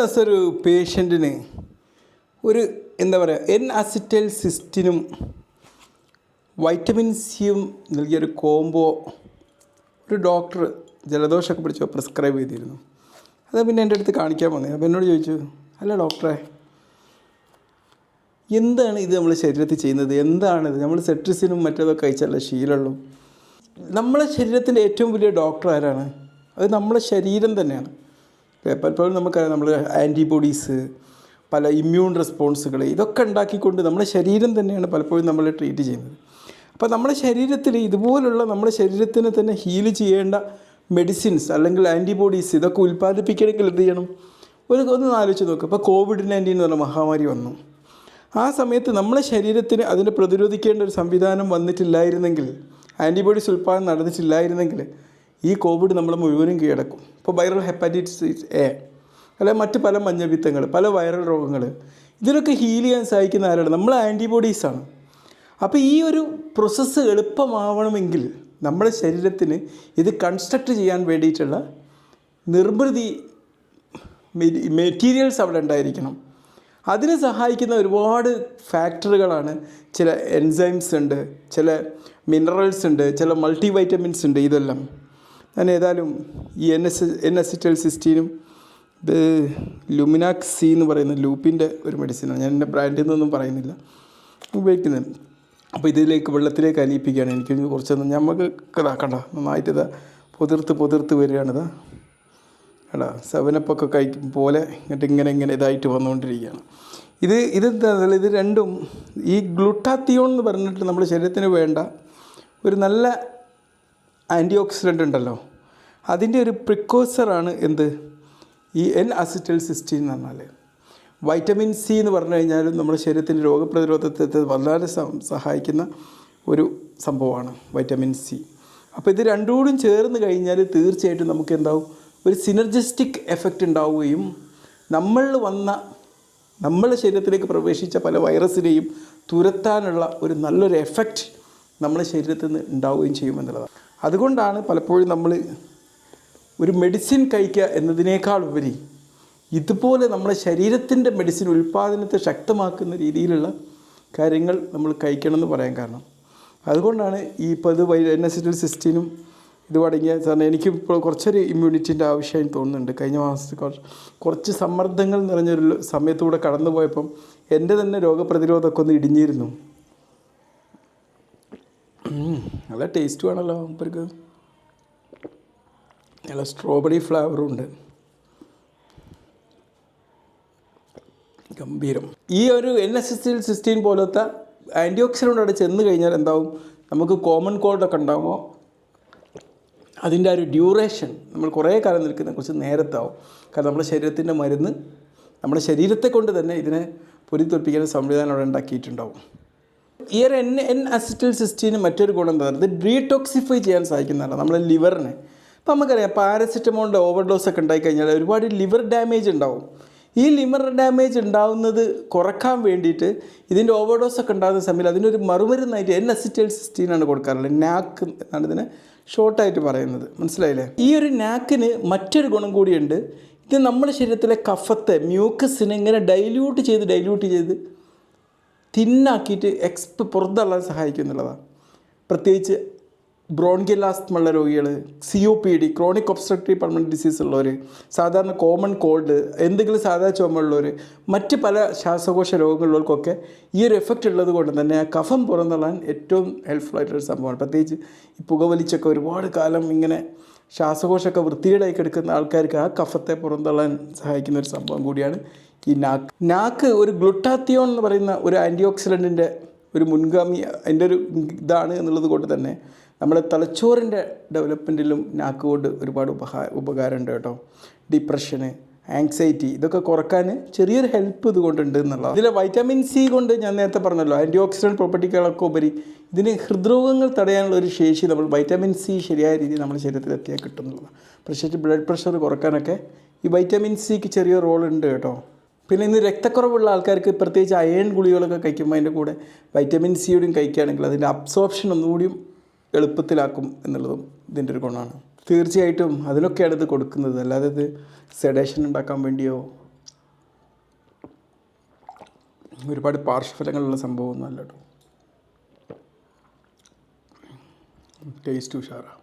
ദിവസം ഒരു പേഷ്യന്റിന് ഒരു എന്താ പറയുക എൻ അസിറ്റൽ സിസ്റ്റിനും വൈറ്റമിൻ സിയും നൽകിയൊരു കോംബോ ഒരു ഡോക്ടർ ജലദോഷമൊക്കെ പിടിച്ചോ പ്രിസ്ക്രൈബ് ചെയ്തിരുന്നു. അത് പിന്നെ എന്റെ അടുത്ത് കാണിക്കാൻ വന്നേ. അപ്പോൾ എന്നോട് ചോദിച്ചു അല്ല ഡോക്ടറെ എന്താണ് ഇത് നമ്മൾ ശരീരത്തിൽ ചെയ്യുന്നത്? എന്താണിത്? നമ്മൾ സെട്രിസിനും മറ്റേതൊക്കെ കഴിച്ചല്ല ശീലമുള്ളൂ? നമ്മളെ ശരീരത്തിന്റെ ഏറ്റവും വലിയ ഡോക്ടർ ആരാണ്? അത് നമ്മളെ ശരീരം തന്നെയാണ്. പലപ്പോഴും നമുക്കറിയാം നമ്മൾ ആന്റിബോഡീസ് പല ഇമ്മ്യൂൺ റെസ്പോൺസുകൾ ഇതൊക്കെ ഉണ്ടാക്കിക്കൊണ്ട് നമ്മുടെ ശരീരം തന്നെയാണ് പലപ്പോഴും നമ്മൾ ട്രീറ്റ് ചെയ്യുന്നത്. അപ്പോൾ നമ്മുടെ ശരീരത്തിൽ ഇതുപോലുള്ള നമ്മുടെ ശരീരത്തിന് തന്നെ ഹീൽ ചെയ്യേണ്ട മെഡിസിൻസ് അല്ലെങ്കിൽ ആന്റിബോഡീസ് ഇതൊക്കെ ഉൽപ്പാദിപ്പിക്കണമെങ്കിൽ എന്ത് ചെയ്യണം? ഒരു ഒന്ന് ആലോചിച്ച് നോക്കുക ഇപ്പോൾ കോവിഡ് നയന്റീൻ എന്ന് പറഞ്ഞ മഹാമാരി വന്നു. ആ സമയത്ത് നമ്മുടെ ശരീരത്തിന് അതിനെ പ്രതിരോധിക്കേണ്ട ഒരു സംവിധാനം വന്നിട്ടില്ലായിരുന്നെങ്കിൽ ആന്റിബോഡീസ് ഉൽപ്പാദനം നടന്നിട്ടില്ലായിരുന്നെങ്കിൽ ഈ കോവിഡ് നമ്മൾ മുഴുവനും കീഴടക്കും. ഇപ്പോൾ വൈറൽ ഹെപ്പാറ്റൈറ്റിസ് എ അല്ലെ മറ്റ് പല മഞ്ഞപ്പിത്തങ്ങൾ പല വൈറൽ രോഗങ്ങൾ ഇതിനൊക്കെ ഹീൽ ചെയ്യാൻ സഹായിക്കുന്ന ആരാണ്? നമ്മൾ ആന്റിബോഡീസാണ് അപ്പോൾ ഈ ഒരു പ്രോസസ്സ് എളുപ്പമാവണമെങ്കിൽ നമ്മുടെ ശരീരത്തിന് ഇത് കൺസ്ട്രക്റ്റ് ചെയ്യാൻ വേണ്ടിയിട്ടുള്ള നിർമ്മിതി മെറ്റീരിയൽസ് അവിടെ ഉണ്ടായിരിക്കണം. അതിനെ സഹായിക്കുന്ന ഒരുപാട് ഫാക്ടറുകളാണ് ചില എൻസൈംസ് ഉണ്ട് ചില മിനറൽസ് ഉണ്ട് ചില മൾട്ടി വൈറ്റമിൻസ് ഉണ്ട് ഇതെല്ലാം. ഞാൻ ഏതായാലും ഈ N S N S acetyl സിസ്റ്റീനും ഇത് ലുമിനാക് സി എന്ന് പറയുന്ന ലൂപ്പിന്റെ ഒരു മെഡിസിനാണ് ഞാൻ എന്റെ ബ്രാൻഡിൽ നിന്നൊന്നും പറയുന്നില്ല. ഉപയോഗിക്കുന്നത് അപ്പോൾ ഇതിലേക്ക് വെള്ളത്തിലേക്ക് അലിയിപ്പിക്കുകയാണ്. എനിക്ക് കുറച്ചൊന്നും നമുക്ക് ഇതാക്കണ്ട നന്നായിട്ട് ഇതാ പൊതിർത്ത് പൊതിർത്ത് വരികയാണിത് എടാ സെവനപ്പൊക്കെ കഴിക്കും പോലെ എന്നിട്ട് ഇങ്ങനെ ഇങ്ങനെ ഇതായിട്ട് വന്നുകൊണ്ടിരിക്കുകയാണ്. ഇത് ഇതെന്താ ഇത് രണ്ടും ഈ ഗ്ലുട്ടാത്തിയോൺ എന്ന് പറഞ്ഞിട്ട് നമ്മുടെ ശരീരത്തിന് വേണ്ട ഒരു നല്ല ആന്റി ഓക്സിഡന്റ് ഉണ്ടല്ലോ. അതിന്റെ ഒരു പ്രിക്കോസറാണ് എന്ത്? ഈ എൻ അസിറ്റൽ സിസ്റ്റീൻ എന്ന് പറഞ്ഞാൽ വൈറ്റമിൻ സി എന്ന് പറഞ്ഞു കഴിഞ്ഞാൽ നമ്മുടെ ശരീരത്തിന്റെ രോഗപ്രതിരോധത്തെ വളരെ സഹായിക്കുന്ന ഒരു സംഭവമാണ് വൈറ്റമിൻ സി അപ്പോൾ ഇത് രണ്ടുകൂടും ചേർന്ന് കഴിഞ്ഞാൽ തീർച്ചയായിട്ടും നമുക്ക് എന്താവും? ഒരു സിനർജിസ്റ്റിക് എഫക്റ്റ് ഉണ്ടാവുകയും നമ്മൾ വന്ന നമ്മളെ ശരീരത്തിലേക്ക് പ്രവേശിച്ച പല വൈറസിനെയും തുരത്താനുള്ള ഒരു നല്ലൊരു എഫക്റ്റ് നമ്മുടെ ശരീരത്തിൽ നിന്ന് ഉണ്ടാവുകയും ചെയ്യുമെന്നുള്ളതാണ് അതുകൊണ്ടാണ് പലപ്പോഴും നമ്മൾ ഒരു മെഡിസിൻ കഴിക്കുക എന്നതിനേക്കാൾ ഉപരി ഇതുപോലെ നമ്മുടെ ശരീരത്തിന്റെ മെഡിസിൻ ഉൽപ്പാദനത്തെ ശക്തമാക്കുന്ന രീതിയിലുള്ള കാര്യങ്ങൾ നമ്മൾ കഴിക്കണമെന്ന് പറയാൻ കാരണം. അതുകൊണ്ടാണ് ഈ ഇപ്പോൾ ഇത് എൻ എസിറ്റൽ സിസ്റ്റീനും ഇത് അടങ്ങിയ സാറിന് എനിക്ക് ഇപ്പോൾ കുറച്ചൊരു ഇമ്മ്യൂണിറ്റിന്റെ ആവശ്യമായി തോന്നുന്നുണ്ട്. കഴിഞ്ഞ മാസത്തിൽ കുറച്ച് കുറച്ച് സമ്മർദ്ദങ്ങൾ നിറഞ്ഞൊരു സമയത്തൂടെ കടന്നു പോയപ്പം എന്റെ തന്നെ രോഗപ്രതിരോധമൊക്കെ ഒന്ന് ഇടിഞ്ഞിരുന്നു. നല്ല ടേസ്റ്റ് വേണമല്ലോ മൂപ്പർക്ക്. നല്ല സ്ട്രോബെറി ഫ്ലേവറും ഉണ്ട്. ഗംഭീരം. ഈ ഒരു എൻ എസ് എസ് സിസ്റ്റീൻ പോലത്തെ ആന്റി ഓക്സിഡന്റ് അവിടെ ചെന്ന് കഴിഞ്ഞാൽ എന്താവും? നമുക്ക് കോമൺ കോൾഡൊക്കെ ഉണ്ടാകുമോ അതിന്റെ ആ ഒരു ഡ്യൂറേഷൻ നമ്മൾ കുറേ കാലം നിൽക്കുന്ന കുറച്ച് നേരത്താവും. കാരണം നമ്മുടെ ശരീരത്തിന്റെ മരുന്ന് നമ്മുടെ ശരീരത്തെ കൊണ്ട് തന്നെ ഇതിനെ പൊരിത്തൊൽപ്പിക്കുന്ന സംവിധാനം അവിടെ ഉണ്ടാക്കിയിട്ടുണ്ടാവും. ഈ ഒരു എൻ എൻ അസിറ്റൽ സിസ്റ്റീന് മറ്റൊരു ഗുണം എന്താ പറയുന്നത്? ഡീടോക്സിഫൈ ചെയ്യാൻ സാധിക്കുന്നതാണ് നമ്മുടെ ലിവറിനെ അപ്പോൾ നമുക്കറിയാം പാരസിറ്റമോളിന്റെ ഓവർഡോസ് ഒക്കെ ഉണ്ടായിക്കഴിഞ്ഞാൽ ഒരുപാട് ലിവർ ഡാമേജ് ഉണ്ടാവും. ഈ ലിവർ ഡാമേജ് ഉണ്ടാവുന്നത് കുറയ്ക്കാൻ വേണ്ടിയിട്ട് ഇതിന്റെ ഓവർഡോസ് ഒക്കെ ഉണ്ടാകുന്ന സമയത്ത് അതിനൊരു മറുമരുന്നായിട്ട് എൻ അസിറ്റൽ സിസ്റ്റീനാണ് കൊടുക്കാറുള്ളത്. നാക്ക് എന്നാണ് ഇതിനെ ഷോർട്ടായിട്ട് പറയുന്നത്. മനസ്സിലായില്ലേ? ഈ ഒരു നാക്കിന് മറ്റൊരു ഗുണം കൂടിയുണ്ട്. ഇത് നമ്മുടെ ശരീരത്തിലെ കഫത്തെ മ്യൂക്കസിനെ ഇങ്ങനെ ഡൈല്യൂട്ട് ചെയ്ത് ഡൈല്യൂട്ട് ചെയ്ത് തിന്നാക്കിയിട്ട് എക്സ്പ് പുറത്തള്ളാൻ സഹായിക്കും എന്നുള്ളതാണ് പ്രത്യേകിച്ച് ബ്രോൺകിയൽ ആസ്മയുള്ള രോഗികൾ C O P D chronic obstructive pulmonary disease ഉള്ളവർ സാധാരണ കോമൺ കോൾഡ് എന്തെങ്കിലും സാധാരണ ചുമയുള്ളവർ മറ്റ് പല ശ്വാസകോശ രോഗങ്ങളുള്ളവർക്കൊക്കെ ഈ ഒരു എഫക്റ്റ് ഉള്ളത് കൊണ്ട് തന്നെ ആ കഫം പുറന്തള്ളാൻ ഏറ്റവും ഹെൽപ്ഫുൾ ആയിട്ടുള്ള സംഭവമാണ്. പ്രത്യേകിച്ച് ഈ പുകവലിച്ചൊക്കെ ഒരുപാട് കാലം ഇങ്ങനെ ശ്വാസകോശമൊക്കെ വൃത്തികേടായി എടുക്കുന്ന ആൾക്കാർക്ക് ആ കഫത്തെ പുറന്തള്ളാൻ സഹായിക്കുന്ന ഒരു സംഭവം കൂടിയാണ് ഈ നാക്ക്. നാക്ക് ഒരു ഗ്ലുട്ടാത്തിയോൺ എന്ന് പറയുന്ന ഒരു ആന്റി ഓക്സിഡന്റിന്റെ ഒരു മുൻഗാമി അതിന്റെ ഒരു ഇതാണ് എന്നുള്ളത് കൊണ്ട് തന്നെ നമ്മുടെ തലച്ചോറിന്റെ ഡെവലപ്മെന്റിലും നാക്ക് കൊണ്ട് ഒരുപാട് ഉപഹാ ഉപകാരമുണ്ട് കേട്ടോ. ഡിപ്രഷന് ആങ്സൈറ്റി ഇതൊക്കെ കുറയ്ക്കാൻ ചെറിയൊരു ഹെൽപ്പ് ഇതുകൊണ്ടുണ്ട് എന്നുള്ളത് ഇതിലെ വൈറ്റമിൻ സി കൊണ്ട് ഞാൻ നേരത്തെ പറഞ്ഞല്ലോ ആന്റി ഓക്സിഡന്റ് പ്രോപ്പർട്ടികളൊക്കെ ഉപരി ഇതിന് ഹൃദ്രോഗങ്ങൾ തടയാനുള്ള ഒരു ശേഷി നമ്മൾ വൈറ്റമിൻ സി ശരിയായ രീതിയിൽ നമ്മുടെ ശരീരത്തിൽ എത്തിയാൽ കിട്ടുന്നുള്ളതാണ് പ്രത്യേകിച്ച് ബ്ലഡ് പ്രഷർ കുറക്കാനൊക്കെ ഈ വൈറ്റമിൻ സിക്ക് ചെറിയ റോൾ ഉണ്ട് കേട്ടോ. പിന്നെ ഇന്ന് രക്തക്കുറവുള്ള ആൾക്കാർക്ക് പ്രത്യേകിച്ച് അയൺ ഗുളികളൊക്കെ കഴിക്കുമ്പോൾ അതിന്റെ കൂടെ വൈറ്റമിൻ സിയോടും കഴിക്കുകയാണെങ്കിൽ അതിന്റെ അബ്സോർപ്ഷൻ ഒന്നുകൂടിയും എളുപ്പത്തിലാക്കും എന്നുള്ളതും ഇതിന്റെ ഒരു ഗുണമാണ്. തീർച്ചയായിട്ടും അതിലൊക്കെയാണ് ഇത് കൊടുക്കുന്നത്. അല്ലാതെ ഇത് സെഡേഷൻ ഉണ്ടാക്കാൻ വേണ്ടിയോ ഒരുപാട് പാർശ്വഫലങ്ങളുള്ള സംഭവമൊന്നുമല്ല കേട്ടോ ടേസ്റ്റ് ഉഷാറാണ്